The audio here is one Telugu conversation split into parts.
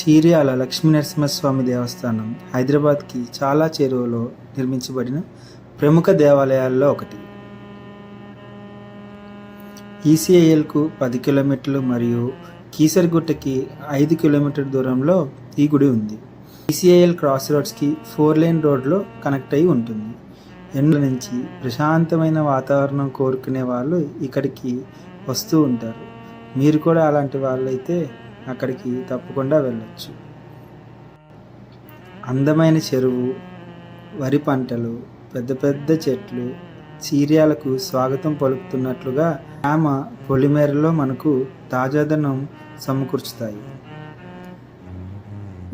చీర్యాల లక్ష్మీ నరసింహస్వామి దేవస్థానం హైదరాబాద్కి చాలా చేరువలో నిర్మించబడిన ప్రముఖ దేవాలయాల్లో ఒకటి. ఈసీఐఎల్కు పది కిలోమీటర్లు మరియు కీసరిగుట్టకి ఐదు కిలోమీటర్ దూరంలో ఈ గుడి ఉంది. ఈసీఐఎల్ క్రాస్ రోడ్స్కి ఫోర్ లేన్ రోడ్లో కనెక్ట్ అయి ఉంటుంది. ఎండ్ల నుంచి ప్రశాంతమైన వాతావరణం కోరుకునే వాళ్ళు ఇక్కడికి వస్తూ ఉంటారు. మీరు కూడా అలాంటి వాళ్ళైతే అక్కడికి తప్పకుండా వెళ్ళచ్చు. అందమైన చెరువు వరి పంటలు పెద్ద పెద్ద చెట్లు చీర్యాలకు స్వాగతం పలుకుతున్నట్లుగా ఆమ పొలిమేరలో మనకు తాజాదనం సమకూర్చుతాయి.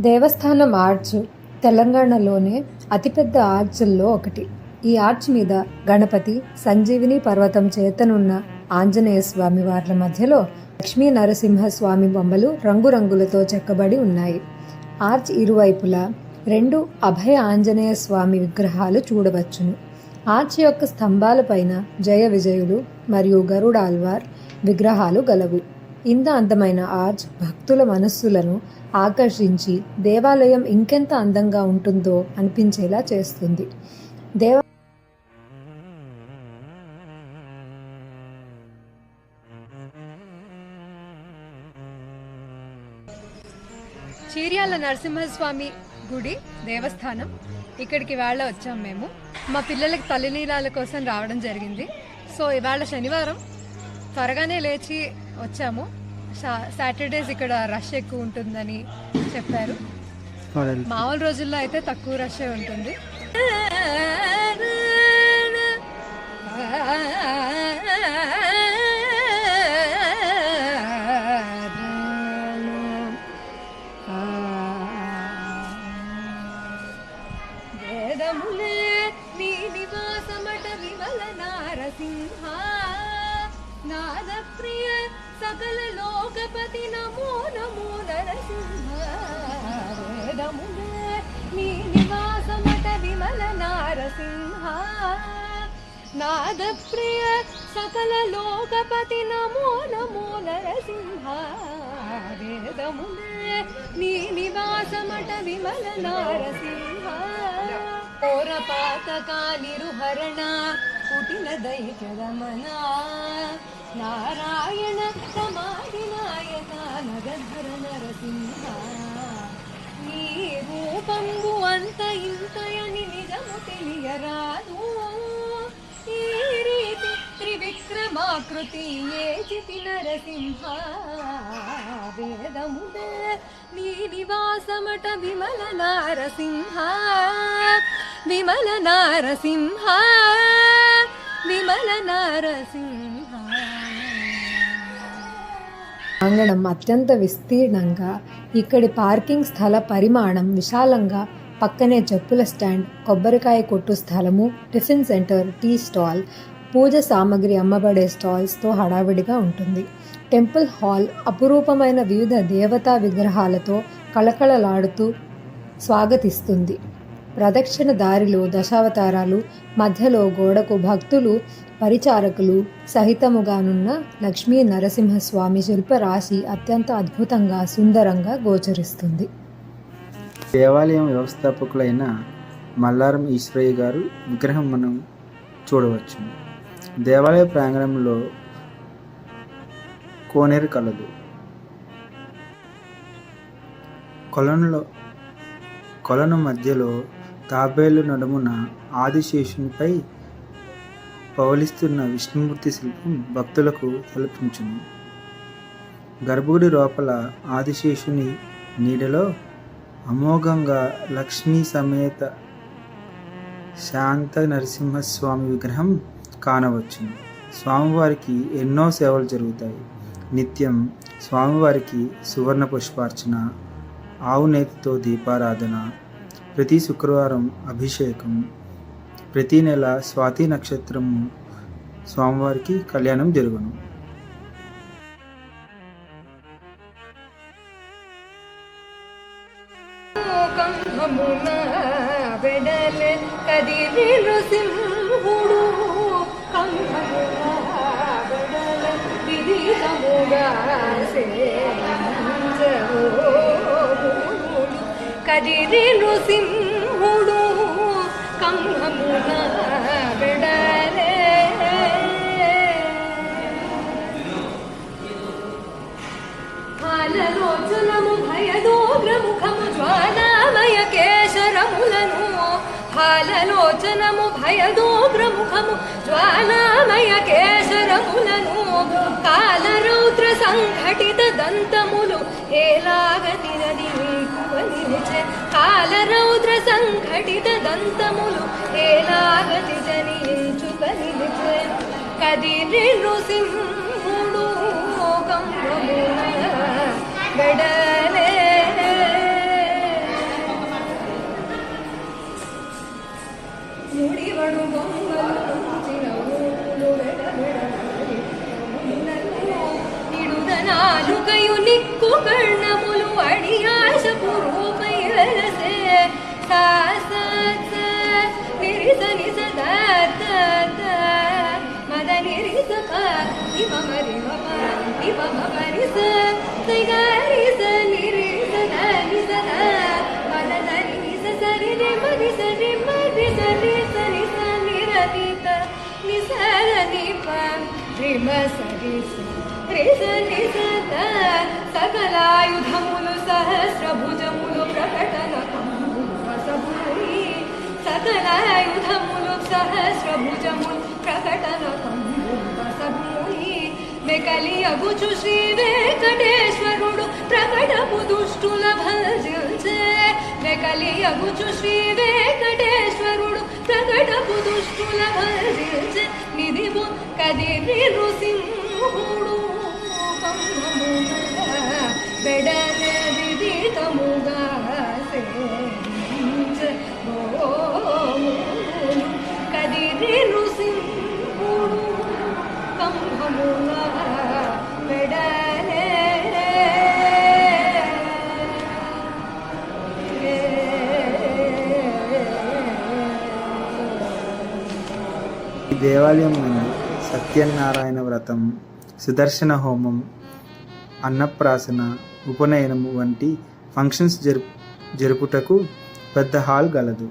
దేవస్థానం ఆర్చ్ తెలంగాణలోనే అతిపెద్ద ఆర్చ్ల్లో ఒకటి. ఈ ఆర్చ్ మీద గణపతి సంజీవిని పర్వతం చేతనున్న ఆంజనేయ స్వామి వార్ల మధ్యలో లక్ష్మీ నరసింహస్వామి బొమ్మలు రంగురంగులతో చెక్కబడి ఉన్నాయి. ఆర్చ్ ఇరువైపులా రెండు అభయ ఆంజనేయ స్వామి విగ్రహాలు చూడవచ్చును. ఆర్చ్ యొక్క స్తంభాలపైన జయ విజయులు మరియు గరుడాల్వార్ విగ్రహాలు గలవు. ఇంత అందమైన ఆర్చ్ భక్తుల మనస్సులను ఆకర్షించి దేవాలయం ఇంకెంత అందంగా ఉంటుందో అనిపించేలా చేస్తుంది. దేవ నరసింహస్వామి గుడి దేవస్థానం. ఇక్కడికి ఇవాళ వచ్చాం మేము. మా పిల్లలకి తల్లినీలాల కోసం రావడం జరిగింది. సో ఇవాళ శనివారం త్వరగానే లేచి వచ్చాము. సాటర్డేస్ ఇక్కడ రష్ ఎక్కువ ఉంటుందని చెప్పారు. మామూలు రోజుల్లో అయితే తక్కువ రష్ ఉంటుంది. వేదములే నీ నివాసమట విమల నారసింహ. నాదప్రియ సకల లోకపతి నమో నమో నరసింహ. వేదములే నీ నివాసమట విమల నారసింహ. నాదప్రియ సకల లోకపతి నమో నమో నరసింహ. వేదములే నీ నివాసమట విమల నారసింహ. ఓర పాతకా నిరుహరణ కుటిల దైత్యరమణ నారాయణ సమాధి నాయక నగధర నరసింహ. నీ రూపంబు అంత ఇంతయని నిజము తెలియరాదు. ఈ రీతి త్రివిక్రమాకృతి ఏ చితి నరసింహ. వేదముదే నీ నివాసమట విమల నారసింహ. విమల నారసింహ విమల నారసింహ. అంగణం అత్యంత విస్తీర్ణంగా ఇక్కడి పార్కింగ్ స్థల పరిమాణం విశాలంగా పక్కనే చెప్పుల స్టాండ్ కొబ్బరికాయ కొట్టు స్థలము టిఫిన్ సెంటర్ టీ స్టాల్ పూజ సామాగ్రి అమ్మబడే స్టాల్స్తో హడావిడిగా ఉంటుంది. టెంపుల్ హాల్ అపురూపమైన వివిధ దేవతా విగ్రహాలతో కళకళలాడుతూ స్వాగతిస్తుంది. ప్రదక్షిణ దారిలో దశావతారాలు మధ్యలో గోడకు భక్తులు పరిచారకులు సహితముగానున్న లక్ష్మీ నరసింహస్వామి శిల్పరాశి అత్యంత అద్భుతంగా సుందరంగా గోచరిస్తుంది. దేవాలయం వ్యవస్థాపకులైన మల్లారం ఈశ్వరయ్య గారు విగ్రహం మనం చూడవచ్చు. దేవాలయ ప్రాంగణంలో కోనేరు కలదు. కొలనులో కొలను మధ్యలో తాబేలు నడుమున ఆదిశేషునిపై పవలిస్తున్న విష్ణుమూర్తి శిల్పం భక్తులకు తలపించును. గర్భగుడి లోపల ఆదిశేషుని నీడలో అమోఘంగా లక్ష్మీ సమేత శాంత నరసింహస్వామి విగ్రహం కానవచ్చును. స్వామివారికి ఎన్నో సేవలు జరుగుతాయి. నిత్యం స్వామివారికి సువర్ణ పుష్పార్చన ఆవు నేతితో దీపారాధన ప్రతి శుక్రవారం అభిషేకం ప్రతి నెల స్వాతి నక్షత్రం స్వామివారికి కళ్యాణం జరుగును. కదిరిలు సింహ కదిరి నృసింహుడు కంహమునా హాలలోచనము భయదోగ్రముఖము జ్వాలామయ కేశరములను కాలరౌద్ర సంఘటిత దంతములు ఏలాగతినది నీకువ నిలిచే కాలరౌద్ర సంఘటిత దంతములు ఏలాగతి జనించుక నిలిచే. కదిరి నృసింహుడు కంబమున వెడలే సకలాయుధములు సహస్రభుజములు ప్రకటన కంబువసభూయి సకలాయుధములు సహస్రభుజములు ప్రకటన కంబువసభూయి మెకలియగుచు శ్రీ వెంకటేశ్వరుడు ప్రకటపు దుష్టుల భజించే మెకలియగుచు శ్రీ వెంకటేశ్వరుడు దేవాలయం నుండి సత్యనారాయణ వ్రతం సుదర్శన హోమం అన్నప్రాసన ఉపనయనం వంటి ఫంక్షన్స్ జరుపు జరుపుటకు పెద్ద హాల్ గలదు.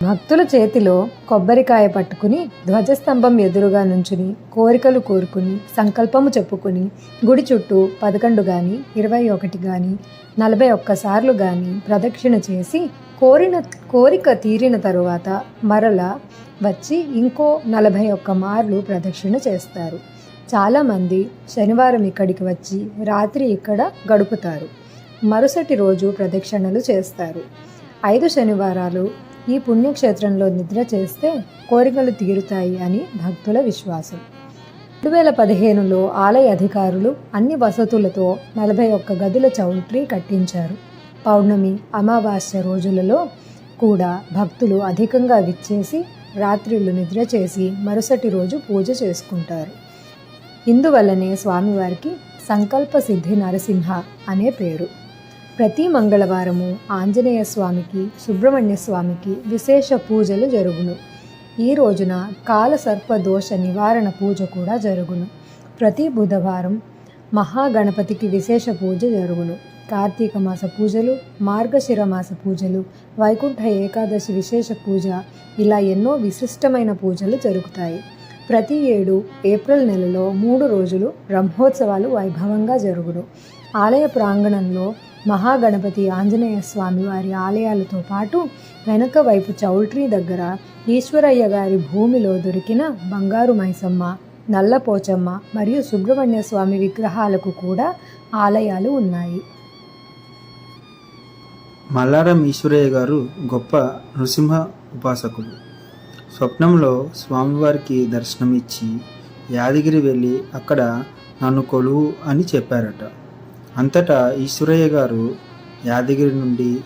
భక్తుల చేతిలో కొబ్బరికాయ పట్టుకుని ధ్వజస్తంభం ఎదురుగా నుంచుని కోరికలు కోరుకుని సంకల్పము చెప్పుకుని గుడి చుట్టూ పదకొండు గాని ఇరవై ఒకటి గాని నలభై ఒక్కసార్లు గాని ప్రదక్షిణ చేసి కోరిన కోరిక తీరిన తరువాత మరల వచ్చి ఇంకో నలభై ఒక్క మార్లు ప్రదక్షిణ చేస్తారు. చాలామంది శనివారం ఇక్కడికి వచ్చి రాత్రి ఇక్కడ గడుపుతారు. మరుసటి రోజు ప్రదక్షిణలు చేస్తారు. ఐదు శనివారాలు ఈ పుణ్యక్షేత్రంలో నిద్ర చేస్తే కోరికలు తీరుతాయి అని భక్తుల విశ్వాసం. రెండు వేల పదిహేనులో ఆలయ అధికారులు అన్ని వసతులతో నలభై ఒక్క గదుల చౌల్ట్రీ కట్టించారు. పౌర్ణమి అమావాస్య రోజులలో కూడా భక్తులు అధికంగా విచ్చేసి రాత్రిళ్ళు నిద్ర చేసి మరుసటి రోజు పూజ చేసుకుంటారు. ఇందువల్లనే స్వామివారికి సంకల్ప సిద్ధి నరసింహ అనే పేరు. ప్రతి మంగళవారము ఆంజనేయ స్వామికి సుబ్రహ్మణ్య స్వామికి విశేష పూజలు జరుగును. ఈ రోజున కాలసర్ప దోష నివారణ పూజ కూడా జరుగును. ప్రతి బుధవారం మహాగణపతికి విశేష పూజ జరుగును. కార్తీక మాస పూజలు మార్గశిర మాస పూజలు వైకుంఠ ఏకాదశి విశేష పూజ ఇలా ఎన్నో విశిష్టమైన పూజలు జరుగుతాయి. ప్రతి ఏడు ఏప్రిల్ నెలలో మూడు రోజులు బ్రహ్మోత్సవాలు వైభవంగా జరుగును. ఆలయ ప్రాంగణంలో మహాగణపతి ఆంజనేయ స్వామి వారి ఆలయాలతో పాటు వెనక వైపు చౌల్ట్రీ దగ్గర ఈశ్వరయ్య గారి భూమిలో దొరికిన బంగారు మైసమ్మ నల్లపోచమ్మ మరియు సుబ్రహ్మణ్య స్వామి విగ్రహాలకు కూడా ఆలయాలు ఉన్నాయి. మల్లారం ఈశ్వరయ్య గారు గొప్ప నృసింహ ఉపాసకుడు స్వప్నంలో స్వామివారికి దర్శనమిచ్చి యాదగిరి వెళ్ళి అక్కడ నన్ను కొలువు అని చెప్పారట. అంతటా ఈశ్వరయ్య గారు యాదగిరి నుండి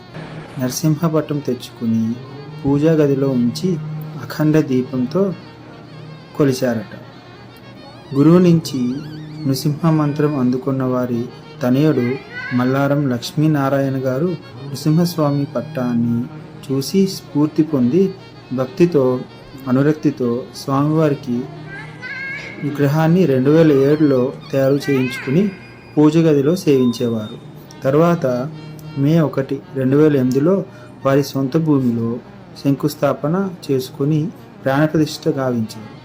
నరసింహపట్టం తెచ్చుకుని పూజా గదిలో ఉంచి అఖండ దీపంతో కొలిచారట గురువు నుంచి నృసింహ మంత్రం అందుకున్న వారి తనయుడు మల్లారం లక్ష్మీనారాయణ గారు నృసింహస్వామి పట్టాన్ని చూసి స్ఫూర్తి పొంది భక్తితో అనురక్తితో స్వామివారికి విగ్రహాన్ని రెండు వేల ఏడులో తయారు చేయించుకుని పూజ గదిలో సేవించేవారు. తర్వాత మే ఒకటి రెండు వేల ఎనిమిదిలో వారి సొంత భూమిలో శంకుస్థాపన చేసుకుని ప్రాణప్రతిష్ఠ గావించారు.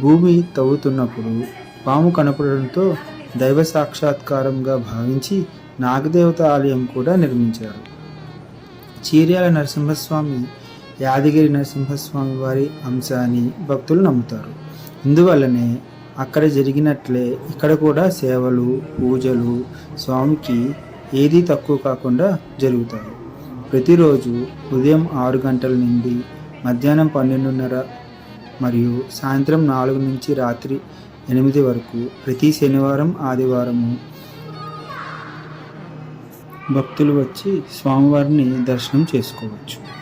భూమి తవ్వుతున్నప్పుడు పాము కనపడడంతో దైవ సాక్షాత్కారంగా భావించి నాగదేవత ఆలయం కూడా నిర్మించారు. చీర్యాల నరసింహస్వామి యాదగిరి నరసింహస్వామి వారి అంశ అని భక్తులు నమ్ముతారు. ఇందువల్లనే అక్కడ జరిగినట్లే ఇక్కడ కూడా సేవలు పూజలు స్వామికి ఏదీ తక్కువ కాకుండా జరుగుతాయి. ప్రతిరోజు ఉదయం ఆరు గంటల నుండి మధ్యాహ్నం పన్నెండున్నర మరియు సాయంత్రం నాలుగు నుంచి రాత్రి ఎనిమిది వరకు ప్రతి శనివారం ఆదివారము భక్తులు వచ్చి స్వామివారిని దర్శనం చేసుకోవచ్చు.